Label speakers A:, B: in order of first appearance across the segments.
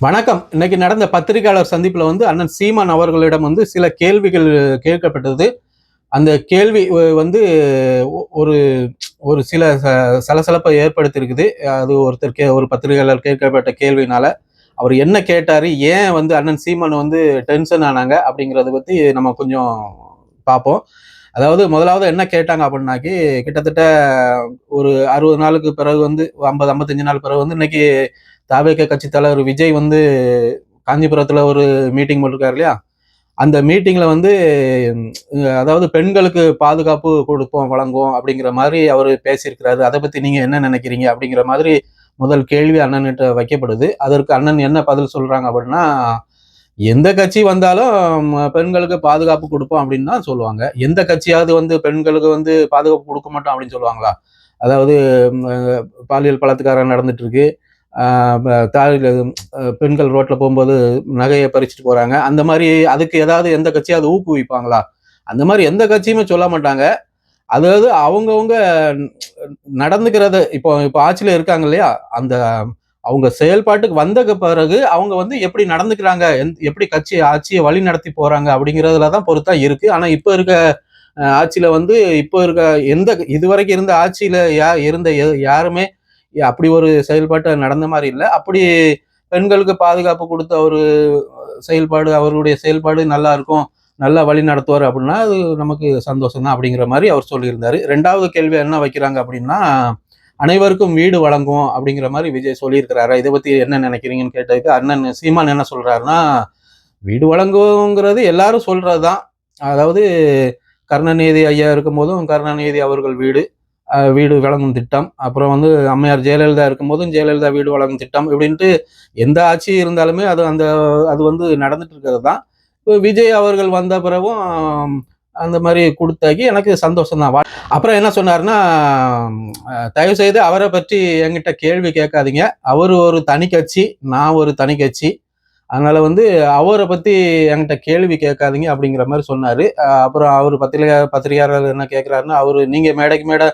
A: வணக்கம். இன்னைக்கு நடந்த பத்திரிகையாளர் சந்திப்பில் வந்து அண்ணன் சீமான் அவர்களிடம் வந்து சில கேள்விகள் கேட்கப்பட்டது. அந்த கேள்வி வந்து ஒரு ஒரு சில ச- சலசலப்பை ஏற்படுத்தியிருக்குது. அது ஒருத்தர் கே ஒரு பத்திரிகையாளர் கேட்கப்பட்ட கேள்வினால அவர் என்ன கேட்டார் ஏன் வந்து அண்ணன் சீமான் வந்து டென்ஷன் ஆனாங்க அப்படிங்கிறத பற்றி நம்ம கொஞ்சம் பார்ப்போம். அதாவது முதலாவது என்ன கேட்டாங்க அப்படின்னாக்கி கிட்டத்தட்ட ஒரு அறுபது நாளுக்கு பிறகு வந்து ஐம்பது ஐம்பத்தஞ்சு நாள் பிறகு வந்து இன்னைக்கு தாவேக கட்சி தலைவர் விஜய் வந்து காஞ்சிபுரத்தில் ஒரு மீட்டிங் போட்டிருக்காரு இல்லையா? அந்த மீட்டிங்கில் வந்து அதாவது பெண்களுக்கு பாதுகாப்பு கொடுப்போம் வழங்குவோம் அப்படிங்கிற மாதிரி அவர் பேசியிருக்கிறாரு. அதை பற்றி நீங்கள் என்ன நினைக்கிறீங்க அப்படிங்கிற மாதிரி முதல் கேள்வி அண்ணன்கிட்ட வைக்கப்படுது. அதற்கு அண்ணன் என்ன பதில் சொல்கிறாங்க அப்படின்னா எந்த கட்சி வந்தாலும் பெண்களுக்கு பாதுகாப்பு கொடுப்போம் அப்படின்னு தான் சொல்லுவாங்க. எந்த கட்சியாவது வந்து பெண்களுக்கு வந்து பாதுகாப்பு கொடுக்க மாட்டோம் அப்படின்னு சொல்லுவாங்களா? அதாவது பாலியல் பலாத்காரம் நடந்துட்டு இருக்கு. ஆஹ் பெண்கள் ரோட்டில் போகும்போது நகையை பறிச்சுட்டு போகிறாங்க அந்த மாதிரி அதுக்கு ஏதாவது எந்த கட்சியாவது ஊக்குவிப்பாங்களா? அந்த மாதிரி எந்த கட்சியுமே சொல்ல மாட்டாங்க. அதாவது அவங்கவுங்க நடந்துக்கிறது இப்போ இப்போ ஆட்சியில் இருக்காங்க இல்லையா? அந்த அவங்க செயல்பாட்டுக்கு வந்த பிறகு அவங்க வந்து எப்படி நடந்துக்கிறாங்க? எந் எப்படி கட்சி ஆட்சியை வழி நடத்தி போகிறாங்க அப்படிங்கிறதுல தான் பொறுத்தா இருக்கு. ஆனால் இப்போ இருக்க ஆட்சியில் வந்து இப்போ இருக்க எந்த இதுவரைக்கும் இருந்த ஆட்சியில் யா இருந்த யாருமே அப்படி ஒரு செயல்பாட்டு நடந்த மாதிரி இல்லை. அப்படி பெண்களுக்கு பாதுகாப்பு கொடுத்த ஒரு செயல்பாடு அவருடைய செயல்பாடு நல்லா இருக்கும் நல்லா வழி நடத்துவார் அப்படின்னா அது நமக்கு சந்தோஷம் தான் அப்படிங்கிற மாதிரி அவர் சொல்லியிருந்தார். ரெண்டாவது கேள்வி என்ன வைக்கிறாங்க அப்படின்னா அனைவருக்கும் வீடு வழங்குவோம் அப்படிங்கிற மாதிரி விஜய் சொல்லியிருக்கிறாரு? இதை பற்றி என்ன நினைக்கிறீங்கன்னு கேட்டதுக்கு அண்ணன் சீமான் என்ன சொல்கிறாருன்னா வீடு வழங்குவோங்கிறது எல்லாரும் சொல்கிறது தான் அதாவது கருணாநிதி ஐயா இருக்கும்போதும் கருணாநிதி அவர்கள் வீடு வீடு வழங்கும் திட்டம். அப்புறம் வந்து அம்மையார் ஜெயலலிதா இருக்கும்போதும் ஜெயலலிதா வீடு வழங்கும் திட்டம் இப்படின்ட்டு எந்த ஆட்சி இருந்தாலுமே அது அந்த அது வந்து நடந்துட்டு இருக்கிறது தான். இப்போ விஜய் அவர்கள் வந்த பிறகும் அந்த மாதிரி கொடுத்தாக்கி எனக்கு சந்தோஷம் தான். அப்புறம் என்ன சொன்னார்னா தயவு செய்து அவரை பற்றி என்கிட்ட கேள்வி கேட்காதீங்க. அவர் ஒரு தனி கட்சி நான் ஒரு தனி கட்சி. அதனால வந்து அவரை பத்தி என்கிட்ட கேள்வி கேட்காதீங்க அப்படிங்கிற மாதிரி சொன்னாரு. அப்புறம் அவர் பத்திரிகை பத்திரிகையாளர் என்ன கேட்கிறாருன்னா அவரு நீங்க மேடைக்கு மேடை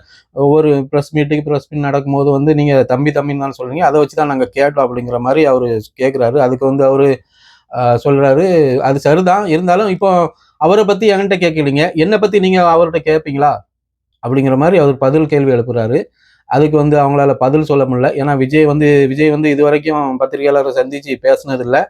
A: ஒவ்வொரு ப்ரெஸ் மீட்டிங் ப்ரெஸ் மீட் நடக்கும்போது வந்து நீங்க தம்பி தம்பின்னு தான் சொல்றீங்க. அதை வச்சு தான் நாங்கள் கேட்டோம் அப்படிங்கிற மாதிரி அவர் கேட்குறாரு அதுக்கு வந்து அவரு சொல்கிறாரு சொல்றாரு. அது சரிதான். இருந்தாலும் இப்போ அவரை பத்தி என்கிட்ட கேட்கலீங்க. என்னை பத்தி நீங்க அவர்கிட்ட கேட்பீங்களா அப்படிங்கிற மாதிரி அவர் பதில் கேள்வி எழுப்புறாரு. அதுக்கு வந்து அவங்களால பதில் சொல்ல முடியல. ஏன்னா விஜய் வந்து விஜய் வந்து இது வரைக்கும் பத்திரிகையாளரை சந்திச்சு பேசினதில்லை.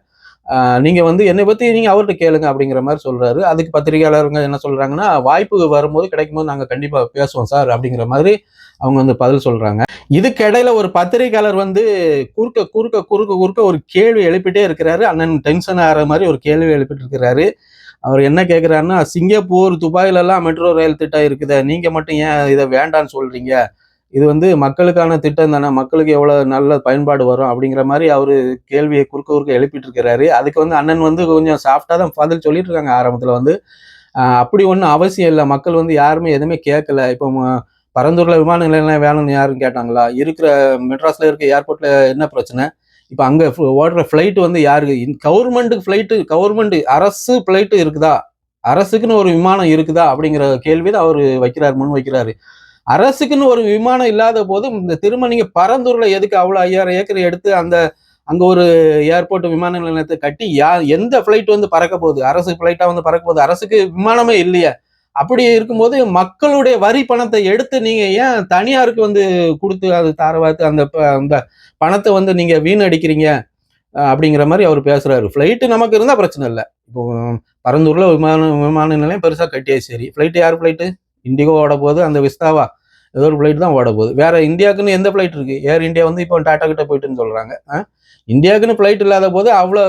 A: நீங்கள் வந்து என்னை பற்றி நீங்கள் அவர்கிட்ட கேளுங்க அப்படிங்கிற மாதிரி சொல்கிறாரு அதுக்கு பத்திரிகையாளருங்க என்ன சொல்கிறாங்கன்னா வாய்ப்பு வரும்போது கிடைக்கும் போது நாங்கள் கண்டிப்பாக பேசுவோம் சார் அப்படிங்கிற மாதிரி அவங்க வந்து பதில் சொல்கிறாங்க இதுக்கிடையில் ஒரு பத்திரிகையாளர் வந்து குறுக்க குறுக்க குறுக்க குறுக்க ஒரு கேள்வி எழுப்பிட்டே இருக்கிறாரு. அண்ணன் டென்ஷன் ஆகிற மாதிரி ஒரு கேள்வி எழுப்பிட்டு இருக்கிறாரு. அவர் என்ன கேட்குறாருன்னா சிங்கப்பூர் துபாயிலெல்லாம் மெட்ரோ ரயில் திட்டம் இருக்குதே நீங்கள் மட்டும் ஏன் இதை வேண்டான்னு சொல்கிறீங்க இது வந்து மக்களுக்கான திட்டம் தானே? மக்களுக்கு எவ்வளோ நல்ல பயன்பாடு வரும் அப்படிங்கிற மாதிரி அவர் கேள்வியை குறுக்க குறுக்க எழுப்பிட்டு இருக்கிறாரு அதுக்கு வந்து அண்ணன் வந்து கொஞ்சம் சாஃப்டாக தான் பதில் சொல்லிட்டு இருக்காங்க ஆரம்பத்தில் வந்து. அப்படி ஒன்றும் அவசியம் இல்லை. மக்கள் வந்து யாருமே எதுவுமே கேட்கல. இப்போ பரந்தூரில் விமான நிலையம்லாம் வேணும்னு யாரும் கேட்டாங்களா? இருக்கிற மெட்ராஸில் இருக்க ஏர்போர்ட்டில் என்ன பிரச்சனை? இப்போ அங்கே ஓடுற ஃப்ளைட்டு வந்து யாருக்கு கவர்மெண்ட்டுக்கு ஃப்ளைட்டு கவர்மெண்ட் அரசு ஃப்ளைட்டு இருக்குதா? அரசுக்குன்னு ஒரு விமானம் இருக்குதா? அப்படிங்கிற கேள்வி தான் அவர் வைக்கிறார் முன் வைக்கிறாரு அரசுக்குன்னு ஒரு விமானம் இல்லாத போது இந்த திரும்ப நீங்க பரந்தூர்ல எதுக்கு அவ்வளோ ஐயாயிரம் ஏக்கர் எடுத்து அந்த அங்க ஒரு ஏர்போர்ட் விமான நிலையத்தை கட்டி யா எந்த ஃப்ளைட் வந்து பறக்க போகுது? அரசு ஃப்ளைட்டா வந்து பறக்க போகுது? அரசுக்கு விமானமே இல்லையே. அப்படி இருக்கும்போது மக்களுடைய வரி பணத்தை எடுத்து நீங்க ஏன் தனியாருக்கு வந்து கொடுத்து அது தாரவாத்து அந்த ப- அந்த பணத்தை வந்து நீங்க வீணடிக்கிறீங்க? அப்படிங்கிற மாதிரி அவர் பேசுறாரு. ஃப்ளைட்டு நமக்கு இருந்தா பிரச்சனை இல்லை. இப்போ பரந்தூர்ல விமான விமான நிலையம் பெருசா கட்டியாச்சு. சரி. ஃப்ளைட்டு யார் ஃப்ளைட்டு இண்டிகோ ஓட போகுது அந்த விஸ்தாவா ஏதோ ஒரு ஃப்ளைட் தான் ஓட போகுது வேற இந்தியாவுக்குன்னு எந்த ஃப்ளைட் இருக்கு? ஏர் இந்தியா வந்து இப்போ டாடா கிட்ட போயிட்டுன்னு சொல்றாங்க. இந்தியாவுக்குன்னு ஃப்ளைட் இல்லாத போது அவ்வளோ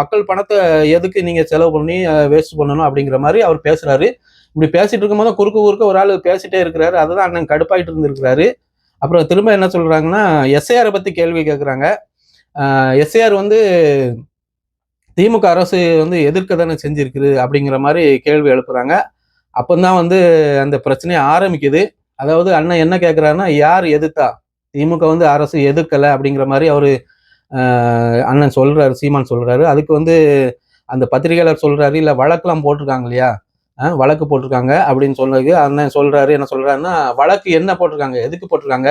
A: மக்கள் பணத்தை எதுக்கு நீங்க செலவு பண்ணி வேஸ்ட் பண்ணணும் அப்படிங்கிற மாதிரி அவர் பேசுறாரு. இப்படி பேசிட்டு இருக்கும்போது குறுக்கு குறுக்க ஒரு ஆள் பேசிட்டே இருக்கிறாரு. அதுதான் அண்ணன் கடுப்பாயிட்டு இருந்திருக்கிறாரு. அப்புறம் திரும்ப என்ன சொல்றாங்கன்னா எஸ்ஐஆரை பத்தி கேள்வி கேட்குறாங்க எஸ்ஐஆர் வந்து திமுக அரசு வந்து எதிர்க்க தானே செஞ்சிருக்குது அப்படிங்கிற மாதிரி கேள்வி எழுப்புறாங்க. அப்போந்தான் வந்து அந்த பிரச்சனையை ஆரம்பிக்குது. அதாவது அண்ணன் என்ன கேட்குறாருன்னா யார் எதுக்கா திமுக வந்து அரசு எதுக்கலை அப்படிங்கிற மாதிரி அவர் அண்ணன் சொல்கிறாரு சீமான் சொல்கிறாரு அதுக்கு வந்து அந்த பத்திரிகையாளர் சொல்கிறாரு இல்லை வழக்கெலாம் போட்டிருக்காங்க இல்லையா? வழக்கு போட்டிருக்காங்க அப்படின்னு சொன்னதுக்கு அண்ணன் சொல்கிறாரு என்ன சொல்கிறாருன்னா வழக்கு என்ன போட்டிருக்காங்க? எதுக்கு போட்டிருக்காங்க?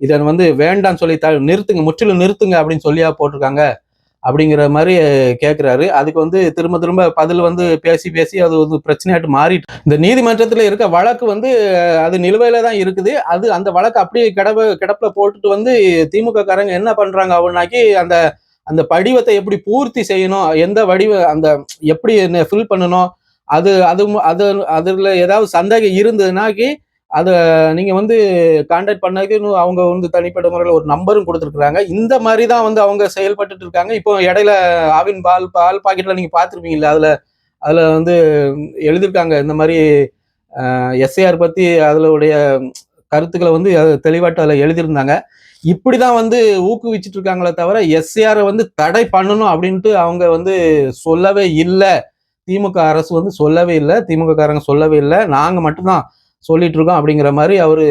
A: இதை வந்து வேண்டாம்னு சொல்லி த நிறுத்துங்க முற்றிலும் நிறுத்துங்க அப்படின்னு சொல்லியா போட்டிருக்காங்க. அப்படிங்கிற மாதிரி கேட்குறாரு அதுக்கு வந்து திரும்ப திரும்ப பதில் வந்து பேசி பேசி அது வந்து பிரச்சனையாட்டு மாறிட்டு இந்த நீதிமன்றத்தில் இருக்க வழக்கு வந்து அது நிலுவையில் தான் இருக்குது. அது அந்த வழக்கு அப்படியே கிடப்பு கிடப்பில் போட்டுட்டு வந்து திமுக காரங்க என்ன பண்ணுறாங்க அப்படின்னாக்கி அந்த அந்த படிவத்தை எப்படி பூர்த்தி செய்யணும் எந்த வடிவ அந்த எப்படி ஃபில் பண்ணணும் அது அது அது அதில் ஏதாவது சந்தேகம் இருந்ததுனாக்கி அதை நீங்கள் வந்து கான்டாக்ட் பண்ணதுக்கு இன்னும் அவங்க வந்து தனிப்பட்ட முறையில் ஒரு நம்பரும் கொடுத்துருக்குறாங்க. இந்த மாதிரி தான் வந்து அவங்க செயல்பட்டுட்டு இருக்காங்க. இப்போ இடையில ஆவின் பால் பால் பாக்கெட்டில் நீங்கள் பார்த்துருப்பீங்கல்ல அதில் அதில் வந்து எழுதியிருக்காங்க இந்த மாதிரி எஸ்ஏஆர் பற்றி அதுல உடைய கருத்துக்களை வந்து தெளிவாட்டு அதில் எழுதியிருந்தாங்க. இப்படி தான் வந்து ஊக்குவிச்சுட்டு இருக்காங்களே தவிர எஸ்ஏஆரை வந்து தடை பண்ணணும் அப்படின்ட்டு அவங்க வந்து சொல்லவே இல்லை. திமுக அரசு வந்து சொல்லவே இல்லை. திமுக காரங்க சொல்லவே இல்லை. நாங்கள் மட்டும்தான் சொல்லிட்டு இருக்கோம் அப்படிங்கிற மாதிரி அவரு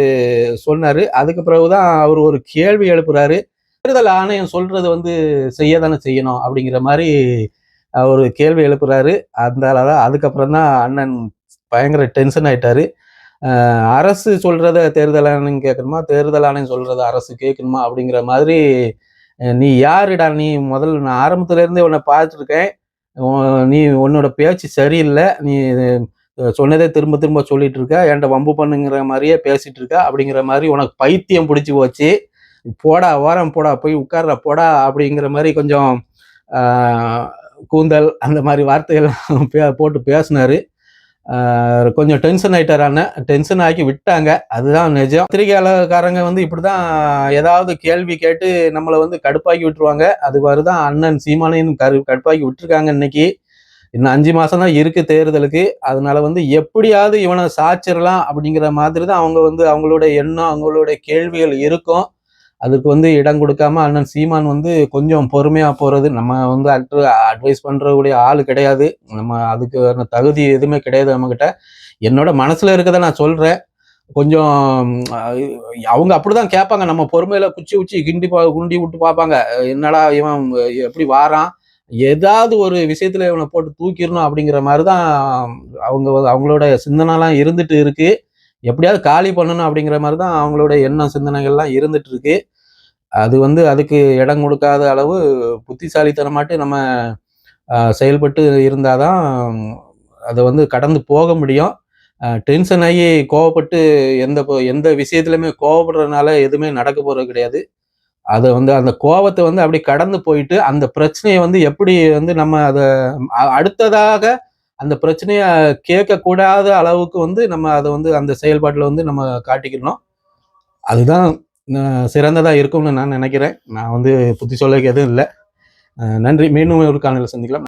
A: சொன்னாரு. அதுக்கு பிறகுதான் அவர் ஒரு கேள்வி எழுப்புறாரு. தேர்தல் ஆணையம் சொல்றது வந்து செய்ய தானே செய்யணும் அப்படிங்கிற மாதிரி அவர் கேள்வி எழுப்புறாரு. அதனால தான் அதுக்கப்புறம் தான் அண்ணன் பயங்கர டென்ஷன் ஆயிட்டாரு. அரசு சொல்றத தேர்தல் ஆணையம் கேட்கணுமா? தேர்தல் ஆணையம் சொல்றத அரசு கேட்கணுமா? அப்படிங்கிற மாதிரி நீ யாருடா? நீ முதல்ல நான் ஆரம்பத்துல இருந்தே உன்னை பார்த்துருக்கேன். நீ உன்னோட பேச்சு சரியில்லை. நீ சொன்னதே திரும்ப திரும்ப சொல்லிட்டு இருக்க என்கிட்ட வம்பு பண்ணுங்கிற மாதிரியே பேசிட்டு இருக்க அப்படிங்கிற மாதிரி உனக்கு பைத்தியம் பிடிச்சி போச்சு. போடா ஓரம் போடா போய் உட்கார்ற போடா அப்படிங்கிற மாதிரி கொஞ்சம் கூந்தல் அந்த மாதிரி வார்த்தைகள்லாம் பே போட்டு பேசினாரு. கொஞ்சம் டென்ஷன் ஆகிட்டார் அண்ணன் டென்ஷன் ஆக்கி விட்டாங்க. அதுதான் நிஜம். பத்திரிகையாளர்காரங்க வந்து இப்படிதான் ஏதாவது கேள்வி கேட்டு நம்மளை வந்து கடுப்பாக்கி விட்டுருவாங்க. அது மாதிரி தான் அண்ணன் சீமானையும் கரு கடுப்பாக்கி விட்டுருக்காங்க இன்னைக்கு. இன்னும் அஞ்சு மாசம் தான் இருக்கு தேர்தலுக்கு. அதனால வந்து எப்படியாவது இவனை சாச்சிடலாம் அப்படிங்கிற மாதிரி தான் அவங்க வந்து அவங்களோட எண்ணம் அவங்களோட கேள்விகள் இருக்கும். அதுக்கு வந்து இடம் கொடுக்காம அண்ணன் சீமான் வந்து கொஞ்சம் பொறுமையா போறது நம்ம வந்து அட்வைஸ் பண்றக்கூடிய ஆள் கிடையாது. நம்ம அதுக்கு தகுதி எதுவுமே கிடையாது நம்ம கிட்ட என்னோட மனசுல இருக்கதை நான் சொல்றேன். கொஞ்சம் அவங்க அப்படிதான் கேட்பாங்க. நம்ம பொறுமையில குச்சி குச்சி கிண்டி பா குண்டி விட்டு பார்ப்பாங்க. என்னடா இவன் எப்படி வாரான்? ஏதாவது ஒரு விஷயத்துல இவனை போட்டு தூக்கிடணும் அப்படிங்கிற மாதிரி தான் அவங்க அவங்களோட சிந்தனைலாம் இருந்துட்டு இருக்கு. எப்படியாவது காலி பண்ணணும் அப்படிங்கிற மாதிரி தான் அவங்களோட எண்ணம் சிந்தனைகள்லாம் இருந்துட்டு இருக்கு. அது வந்து அதுக்கு இடம் கொடுக்காத அளவு புத்திசாலித்தனமாட்டு நம்ம செயல்பட்டு செயல்பட்டு இருந்தாதான் அதை வந்து கடந்து போக முடியும். டென்ஷன் ஆகி கோவப்பட்டு எந்த எந்த விஷயத்துலையுமே கோவப்படுறதுனால எதுவுமே நடக்க போகிறது கிடையாது. அதை வந்து அந்த கோபத்தை வந்து அப்படி கடந்து போயிட்டு அந்த பிரச்சனையை வந்து எப்படி வந்து நம்ம அதை அ- அடுத்ததாக அந்த பிரச்சனையை கேட்கக்கூடாத அளவுக்கு வந்து நம்ம அதை வந்து அந்த செயல்பாட்டில் வந்து நம்ம காட்டிக்கணும் அதுதான் சிறந்ததாக இருக்கும்னு நான் நினைக்கிறேன். நான் வந்து புத்தி சொல்ல எதுவும் இல்லை. நன்றி. மீண்டும் ஒரு காணொலியில் சந்திக்கலாம்.